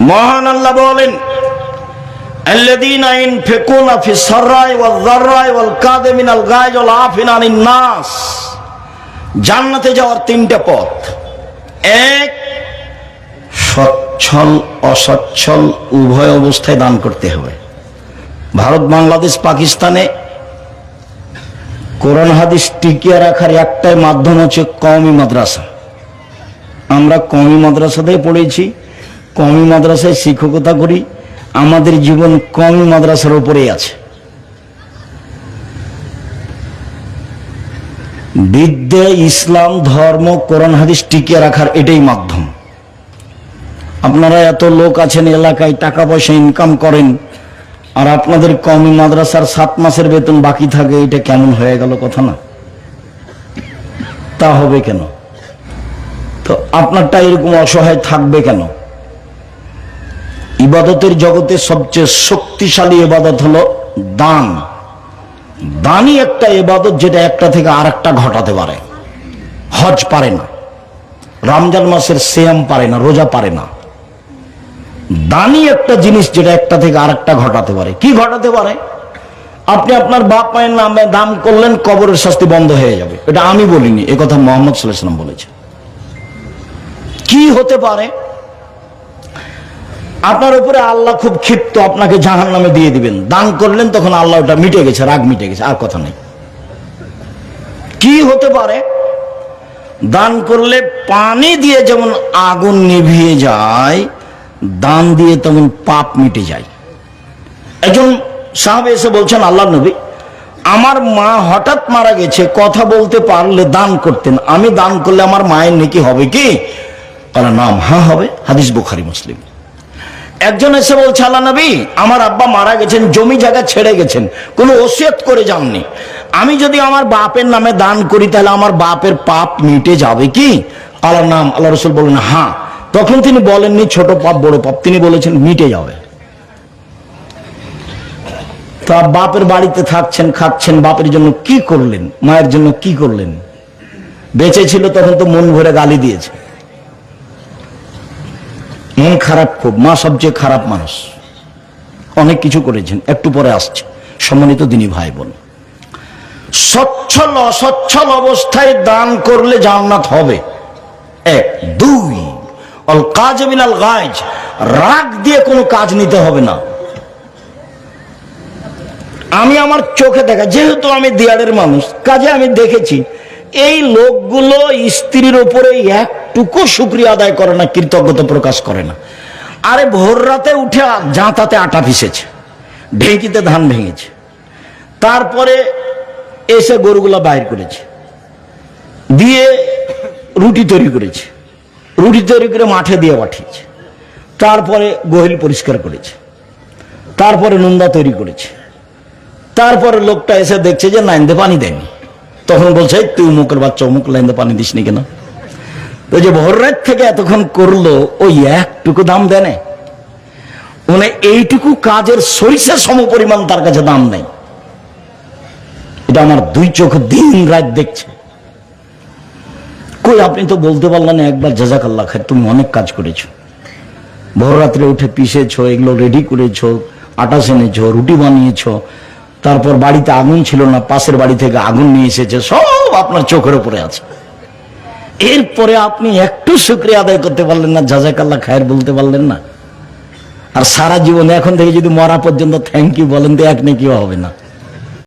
মহান আল্লাহ বলেন জান্নাতে যাওয়ার তিনটে পথ। এক, সচ্ছল, অসচ্ছল, উভয় অবস্থায় দান করতে হবে। ভারত, বাংলাদেশ, পাকিস্তানে কোরআন, হাদিস টিকিয়ে রাখার একটাই মাধ্যম হচ্ছে কওমি মাদ্রাসা। আমরা কওমি মাদ্রাসাতেই পড়েছি। কওমি মাদ্রাসায় শিক্ষকতা করি, আমাদের জীবন কওমি মাদ্রাসার উপরেই আছে। বিদ্যে, ইসলাম, ধর্ম, কোরআন, হাদিস টিকিয়ে রাখার এটাই মাধ্যম। আপনারা এত লোক আছেন এলাকায়, টাকা পয়সা ইনকাম করেন, আর আপনাদের কওমি মাদ্রাসার সাত মাসের বেতন বাকি থাকে, এটা কেমন হয়ে গেল কথা না? তা হবে কেন? তো আপনারটা এরকম অসহায় থাকবে কেন? ইবাদতের জগতে সবচেয়ে শক্তিশালী ইবাদত হলো দান। দানই একটা ইবাদত যেটা একটা থেকে আরেকটা ঘটাতে পারে। হজ পারে না। রমজান মাসের সিয়াম পারে না, রোজা পারে না। দানই একটা জিনিস যেটা একটা থেকে আরেকটা ঘটাতে পারে। কি ঘটাতে পারে? আপনি আপনার বাপ মায়ের নামে দাম করলেন, কবরের শাস্তি বন্ধ হয়ে যাবে। এটা আমি বলিনি কথা মোহাম্মদ সাল্লাম বলেছে কি হতে পারে? আপনার উপরে আল্লাহ খুব ক্ষিপ্ত, আপনাকে জাহান নামে দিয়ে দিবেন। দান করলেন, তখন আল্লাহ ওটা মিটে গেছে, রাগ মিটে গেছে, আর কথা নেই। কি হতে পারে? দান করলে পানি দিয়ে যেমন আগুন নিভিয়ে যায়, দান দিয়ে তেমন পাপ মিটে যায়। একজন সাহাবে এসে বলছেন, আল্লাহ নবী, আমার মা হঠাৎ মারা গেছে, কথা বলতে পারলে দান করতেন। আমি দান করলে আমার মায়ের নাকি হবে কি? বলে নাম হ্যাঁ হবে। হাদিস বুখারি, মুসলিম। একজন এসে বলছে, আল্লাহ নবী, আমার আব্বা মারা গেছেন, জমি জায়গা ছেড়ে গেছেন, কোনো ওসিয়ত করে যাননি। আমি যদি আমার বাপের নামে দান করি, তাহলে আমার বাপের পাপ মিটে যাবে কি? আল্লাহ নাম আল্লাহ রসুল বললেন হ্যাঁ। তখন তিনি বলেননি, ছোট পাপ, বড় পাপ। তিনি বলেছেন, মিটে যাবে। তা বাপের বাড়িতে থাকছেন, খাচ্ছেন, বাপের জন্য কি করলেন, মায়ের জন্য কি করলেন? বেঁচে ছিল, তখন তো মন ভরে গালি দিয়েছে। মন খারাপ খুব, মা সবচেয়ে খারাপ মানুষ। অনেক কিছু করেছেন, একটু পরে আসছে, সম্মানিত দিনী ভাই বোন সচ্ছল অসচ্ছল অবস্থায় দান করলে জান্নাত হবে। এক, দুই, অল কাজ বিনাল গাছ রাগ দিয়ে কোনো কাজ নিতে হবে না। আমি আমার চোখে দেখা, যেহেতু আমি দিয়ারের মানুষ, কাজে আমি দেখেছি, এই লোকগুলো স্ত্রীর উপরে একটুকু শুক্রিয়া আদায় করে না, কৃতজ্ঞতা প্রকাশ করে না। আরে ভোর রাতে উঠে জাঁতাতে আটা পিসেছে ঢেঁকিতে ধান ভেঙেছে। তারপরে এসে গরুগুলা বাইর করেছে, দিয়ে রুটি তৈরি করেছে, রুটি তৈরি করে মাঠে দিয়ে পাঠিয়েছে। তারপরে গোহিল পরিষ্কার করেছে, তারপরে নোন্দা তৈরি করেছে। তারপরে লোকটা এসে দেখছে যে লাইনতে পানি দেয়নি। তখন বলছে তুই মুখের বাচ্চা, অমুক লাইনতে পানি দিসনি কেন? তো যে ভোর রাত থেকে এতক্ষণ করল, ওই একটুকু দাম দেনে মানে এইটুকু কাজের সরিষা সম পরিমাণ তার কাছে দাম নেই। এটা আমার দুই চোখ দিন রাত দেখছে। কই, আপনি তো বলতে পারলেন একবার জাজাক আল্লাহ খায় তুমি অনেক কাজ করেছ। ভোর রাত্রে উঠে পিসেছো এগুলো রেডি করেছ আটা সেনেছো রুটি বানিয়েছো, তারপর বাড়িতে আগুন ছিল না, পাশের বাড়ি থেকে আগুন নিয়ে এসেছে, সব আপনার চোখের উপরে আছে। এরপরে আপনি একটু শুক্রিয়া আদায় করতে পারলেন না জাজাকাল্লা খায়ের বলতে পারলেন না। আর সারা জীবনে এখন থেকে যদি মরা পর্যন্ত থ্যাংক ইউ বলেন, তো এক নাকি হবে না।